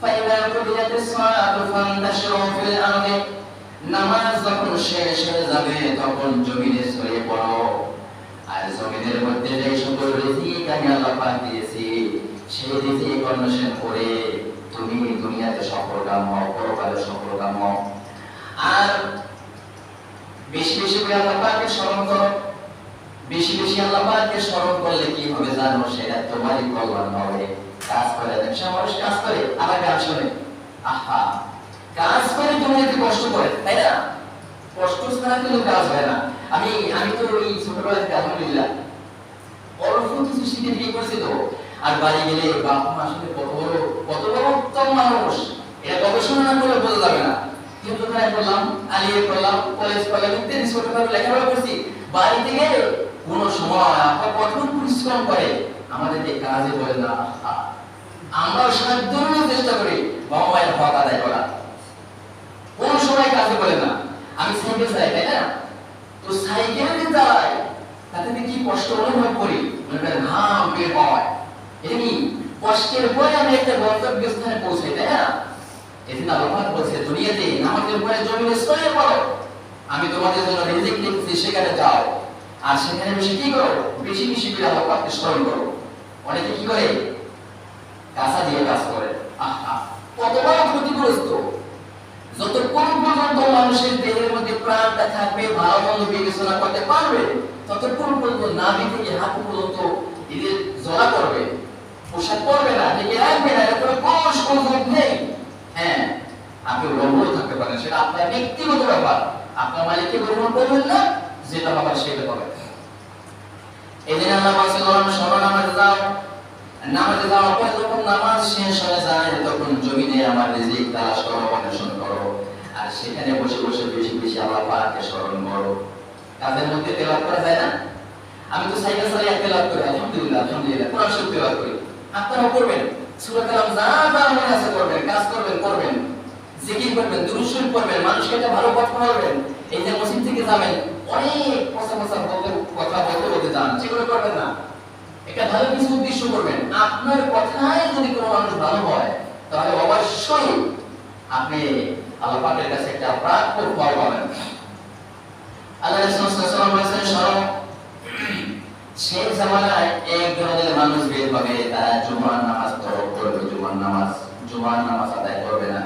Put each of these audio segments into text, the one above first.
فإذا قضيت الصلاة فانتشروا في الأرض নামাজ যখন শেষ হয়ে যাবে তখন জমিনে ছড়িয়ে পড়ো আর জমিনের মধ্যে যে সকল রিজিক আমি আল্লাহ পাক দিয়েছি সেই রিজিক অন্বেষণ করে তুমি দুনিয়াতে সফল কাম হও পরকালে সফল কাম হও আর বেশি বেশি করে আল্লাহ পাককে স্মরণ করো বেশি বেশি আল্লাহ পাককে স্মরণ করলে কি হবে জানো সেটা তোমারই কল্যাণ হবে কাজ করে সে মানুষ কাজ করে, আবার গান শোনে। আহা! কাজ করে তুমি যদি কষ্ট করে, তাই না? কষ্ট ছাড়া কিন্তু কাজ হয় না। আমি আমি তো ওই ছোটবেলা থেকে আলহামদুলিল্লাহ অল্প কিছু শিখে বিয়ে করছি তো। আর বাড়ি গেলে বাপ মা আসলে কত বড় কত বড় উত্তম মানুষ। এটা গবেষণা যাবে না। কিন্তু করলাম আলিয়ে করলাম কলেজ ইত্যাদি ছোটখাটো লেখাপড়া করছি। বাড়ি থেকে কোনো সময় আপনার কঠোর পরিশ্রম করে? আমাদেরকে কাজে বলে না। আমরাও সাধ্য অনুযায়ী চেষ্টা করি বাবা মায়ের হক আদায় করা। কোন সময় কাজে বলে না, আমি সাইকেল চালাই, তাই না? তো সাইকেল চালাই, তাতে কি কষ্ট অনুভব করি? ঘাম বের হয় এটা কষ্টের পরে আমি একটা গন্তব্য স্থানে পৌঁছাই, তাই না? এদিন আল্লাহ বলছে, দুনিয়াতে নামাজের পরে জমিনে সয়ে পড়ো। আমি তোমাদের জন্য রিজিক লিখছি সেখানে যাও। আর সেখানে বেশি কি করো? বেশি বেশি করে স্মরণ করো। অনেকে কি করে? কাঁচা দিয়ে কাজ করে। আহা কত ক্ষতিগ্রস্ত? যতক্ষণ পর্যন্ত মানুষের দেহের মধ্যে প্রাণটা থাকবে, ভালো মন্দ বিবেচনা করতে পারবে ততক্ষণ পর্যন্ত নাভি থেকে হাত পর্যন্ত এদের জড়া করবে। পোশাক পরবে না ঢেকে রাখবে না, এর কোনো সুযোগ নেই। হ্যাঁ আপনি রবল থাকতে পারেন, সেটা আপনার ব্যক্তিগত ব্যাপার। আপনার মালিককে গ্রহণ করবেন না, যেটা হবার সেটা হবে। এদিন আল্লাহ যাও নামাজে যখন নামাজ শেষ হয়ে যায়, তখন জমিনে আমার রিজিক, তালাশ করো, অন্বেষণ করো। আর সেখানে বসে বসে বেশি বেশি আল্লাহ পাককে স্মরণ করো। কাজের মধ্যে তেলাওয়াত করা যায় না? আমি তো সাইকেল চালিয়ে তেলাওয়াত করি, আলহামদুলিল্লাহ আলহামদুলিল্লাহ, কোরআন শরীফ তেলাওয়াত করি। আপনারাও করবেন, সূরা কালাম যা যা মনে আছে করবেন, কাজ করবেন করবেন। জিকির করবেন, দুরূদ পড়বেন, মানুষকে একটা ভালো কথা বলবেন এই যে মসজিদ থেকে যাবেন, অনেক পচা কথা বলতে বলতে যান সেগুলো করবেন না। একটা ভালো কিছু উদ্দেশ্য করবেন। আপনার কথায় যদি কোনো মানুষ ভালো হয়, তাহলে অবশ্যই আপনি আল্লাহ পাকের কাছে একটা প্রাপ্য ফল পাবেন। আল্লাহ নামাজ করবে না।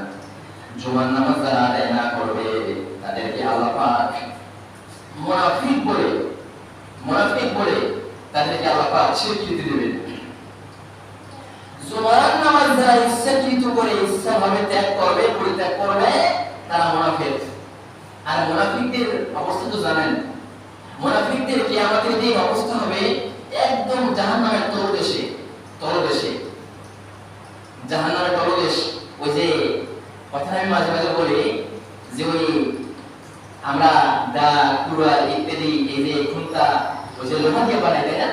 নামাজ আল্লাহ বলে তাদেরকে আল্লাহ স্বীকৃতি দেবেন। জুমার নামাজ যারা ইচ্ছাকৃত করে ইচ্ছা ভাবে ত্যাগ করবে, পরিত্যাগ করবে, তারা মুনাফিক। আর মুনাফিকদের অবস্থা তো জানেন, মুনাফিকদের কিয়ামতের দিন অবস্থা হবে একদম জাহান্নামের তলদেশে তলদেশে। জাহান্নামের তলদেশ, ওই যে কথা আমি মাঝে মাঝে বলি যে ওই আমরা দা, কুড়া ইত্যাদি, এই যে খুন্তা যে লোহা দিয়ে বানাই তাই না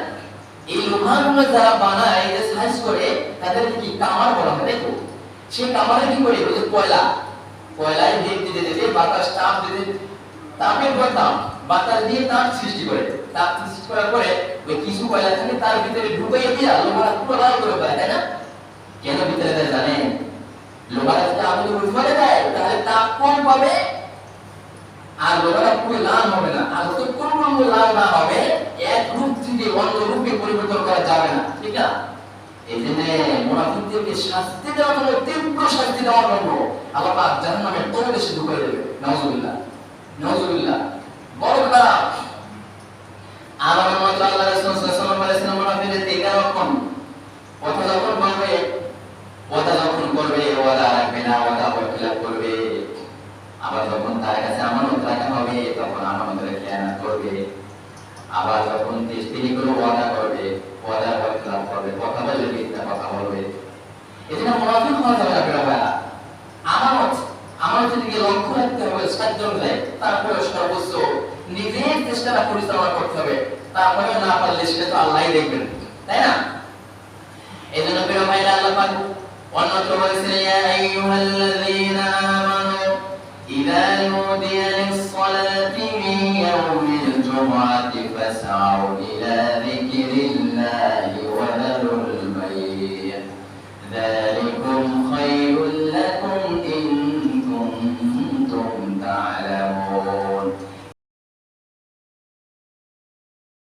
এই লোহাগুলো যারা বানায় এই যে সাইজ করে তাদেরকে কি কামার বলা হয় তাই তো সেই কামারে কি করে ওই যে কয়লা কয়লায় ভেদ দিতে দিতে বাতাস চাপ দিতে তাপের পর তাপ বাতাস দিয়ে তাপ সৃষ্টি করে তাপ সৃষ্টি করার পরে ওই কিছু কয়লা থাকে তার ভিতরে ঢুকাইয়ে দিয়ে লোহাটা পুরো লাল করে ফেলে তাই না কেন ভিতরে দেয় জানেন লোহাটা যদি আগুন উপরে দেয় তাহলে তাপ কম পাবে আর লোহাটা পুরো লাল হবে না আর যতক্ষণ পর্যন্ত লাল না হবে এক রূপ থেকে অন্য রূপে পরিবর্তন করা যাবে না ঠিক না এই জন্য মুনাফিকদেরকে শাস্তি দেওয়ার জন্য, তীব্র শাস্তি দেওয়ার জন্য আল্লাহ পাক জাহান্নামের কোন দেশে ঢুকিয়ে দেবে। নাউজুবিল্লাহ। নাউজুবিল্লাহ। বড় খারাপ আমার মত আল্লাহ রাসূল সাল্লাল্লাহু আলাইহি ওয়াসাল্লাম মুনাফিকদের তিন রকম কথা যখন বলবে ওয়াদা যখন করবে, ওয়াদা রাখবে না, ওয়াদা বরখিলাপ করবে। আবার যখন তার কাছে আমানত রাখা হবে, তখন আমানতের খেয়ানত করবে। আবার যখন তিনি কোনো ওয়াদা করবে ওয়াদা বরখিলাপ করবে কথা বললে মিথ্যা কথা বলবে এজন্য মুনাফিক হওয়া যাবে না প্রিয় ভাইরা আমানত আমানত দিকে লক্ষ্য রাখতে হবে সাধ্য অনুযায়ী সর্বোচ্চ নিজের চেষ্টাটা পরিচালনা করতে হবে। তারপরে না পারলে সেটা তো আল্লাহই দেখবেন। তাই না? এই জন্য প্রিয় ভাইরা, আল্লাহ পাক অন্যত্র বলেছেন, ইয়া আইয়ুহাল্লাযীনা আমানু ইযা নুদিয়া লিস-সালাতি মিন ইয়াউমিল জুমআতি ফাসআউ ইলা যিকরিল্লাহ।